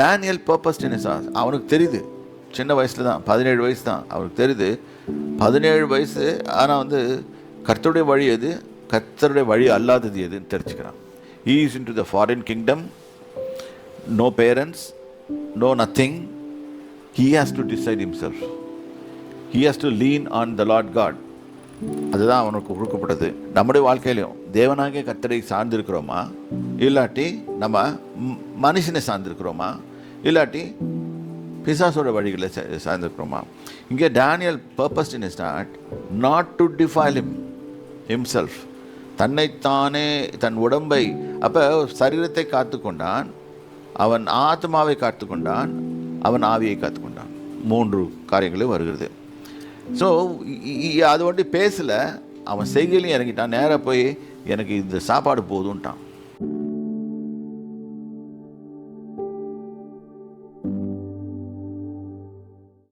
Daniel purpose அவனுக்கு தெரியுது. சின்ன வயசில் தான் பதினேழு வயசு தான் அவனுக்கு தெரியுது. பதினேழு வயசு ஆனால் வந்து கர்த்தருடைய வழி எது? கர்த்தருடைய வழி அல்லாதது எதுன்னு தெரிஞ்சுக்கிறான். Is into the foreign kingdom no parents no nothing he has to decide himself he has to lean on the Lord God அதுதான் அவனுக்கு கொடுக்கப்பட்டது நம்முடைய வாழ்க்கையிலையும் தேவனாகிய கத்தரை சார்ந்திருக்கிறோமா? இல்லாட்டி நம்ம மனுஷனை சார்ந்திருக்கிறோமா? இல்லாட்டி பிசாசோட வழிகளை சார்ந்திருக்கிறோமா? இங்கே Daniel purpose in start not to defile him himself. தன்னைத்தானே தன் உடம்பை அப்போ சரீரத்தை காத்து கொண்டான் அவன் ஆத்மாவை காத்து கொண்டான் அவன் ஆவியை காத்து கொண்டான் மூன்று காரியங்களும் வருகிறது. ஸோ அது வந்து பேசலை. அவன் செய்கையிலையும் இறங்கிட்டான். நேராக போய் எனக்கு இந்த சாப்பாடு போதும்ட்டான்.